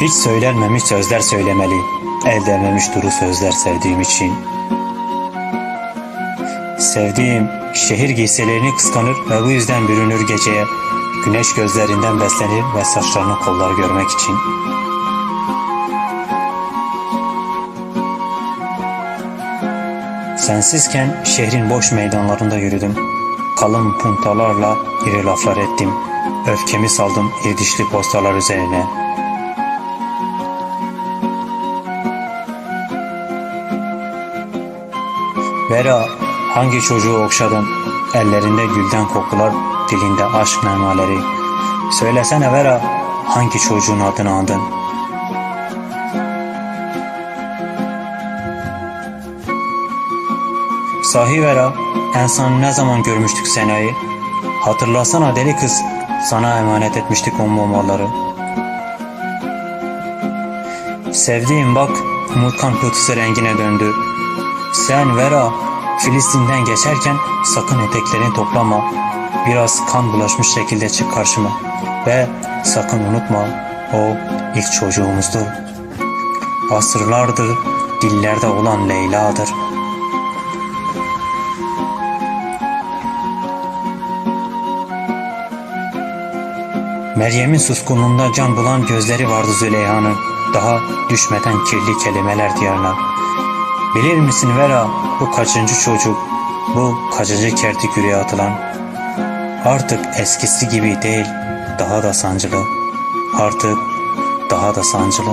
Hiç söylenmemiş sözler söylemeli. El değmemiş duru sözler sevdiğim için. Sevdiğim şehir giysilerini kıskanır ve bu yüzden bürünür geceye. Güneş gözlerinden beslenir ve saçlarını kollar görmek için. Sensizken şehrin boş meydanlarında yürüdüm. Kalın puntalarla iri laflar ettim. Öfkemi saldım irdişli postalar üzerine. Vera hangi çocuğu okşadın? Ellerinde gülden kokular, dilinde aşk nemaleri. Söylesene Vera hangi çocuğun adını andın? Sahi Vera, en son ne zaman görmüştük Sena'yı? Hatırlasana deli kız, sana emanet etmiştik o mumyaları. Sevdiğim bak, umutkan kutusu rengine döndü. Sen Vera, Filistin'den geçerken sakın eteklerini toplama. Biraz kan bulaşmış şekilde çık karşıma. Ve sakın unutma, o ilk çocuğumuzdur. Asırlardır dillerde olan Leyla'dır. Meryem'in suskunluğunda can bulan gözleri vardı Züleyha'nın. Daha düşmeden kirli kelimeler diyarına. Bilir misin Vera bu kaçıncı çocuk, bu kaçıncı kertik yüreğe atılan? Artık eskisi gibi değil, daha da sancılı. Artık daha da sancılı.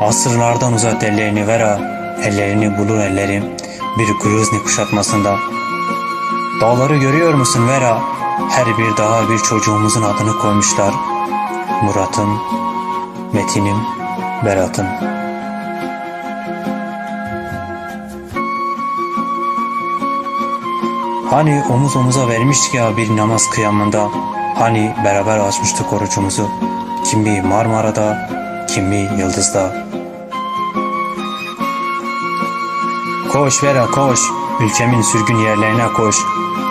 Asırlardan uzat ellerini Vera, ellerini bulur ellerim bir Gruzny kuşatmasında. Dağları görüyor musun Vera? Her bir dağa bir çocuğumuzun adını koymuşlar. Murat'ım, Metin'im, Berat'ım. Hani omuz omuza vermiştik ya bir namaz kıyamında. Hani beraber açmıştık orucumuzu. Kimi Marmara'da, kimi Yıldız'da. Koş Vera koş, ülkemin sürgün yerlerine koş.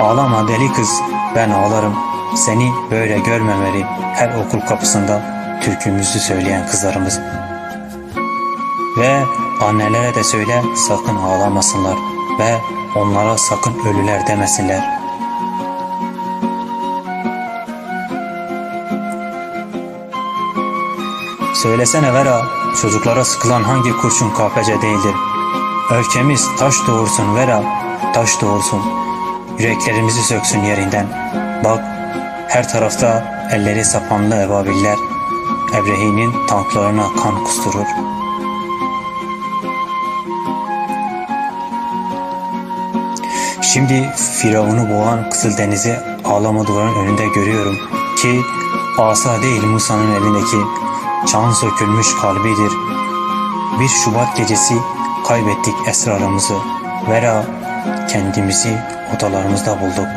Ağlama deli kız, ben ağlarım. Seni böyle görmemeli her okul kapısında türkümüzü söyleyen kızlarımız. Ve annelere de söyle sakın ağlamasınlar ve onlara sakın ölüler demesinler. Söylesene Vera, çocuklara sıkılan hangi kurşun KPC değildir? Ülkemiz taş doğursun Vera, taş doğursun. Yüreklerimizi söksün yerinden. Bak, her tarafta elleri sapanlı ebabiller, Ebrehi'nin tanklarına kan kusturur. Şimdi Firavun'u boğan Kızıldeniz'i ağlama duvarın önünde görüyorum ki asa değil Musa'nın elindeki çan sökülmüş kalbidir. Bir Şubat gecesi kaybettik esrarımızı. Vera kendimizi odalarımızda bulduk.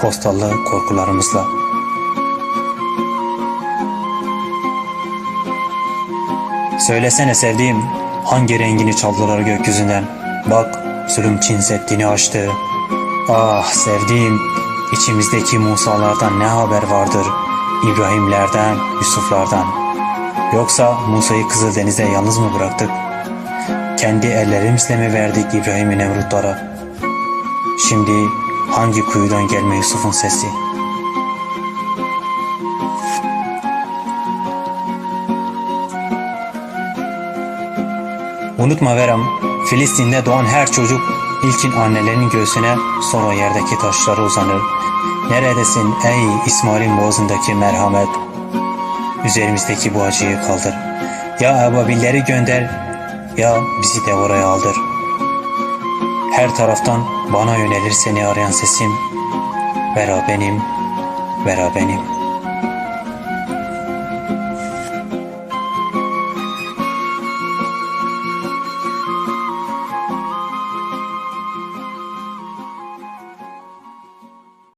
Postallı korkularımızla. Söylesene sevdiğim hangi rengini çaldılar gökyüzünden. Bak zulüm Çin Seddi'ni açtı. Ah sevdiğim içimizdeki Musa'lardan ne haber vardır? İbrahimlerden, Yusuflardan. Yoksa Musa'yı Kızıldeniz'de yalnız mı bıraktık? Kendi ellerimizle mi verdik İbrahim'i Nemrutlara? Şimdi hangi kuyudan gelme Yusuf'un sesi? Unutma Veram, Filistin'de doğan her çocuk ilkin annelerinin göğsüne sonra yerdeki taşlara uzanır. Neredesin ey İsmail'in boğazındaki merhamet? Üzerimizdeki bu acıyı kaldır. Ya ebabilleri gönder ya bizi de oraya aldır. Her taraftan bana yönelir seni arayan sesim. Vera benim, Vera benim.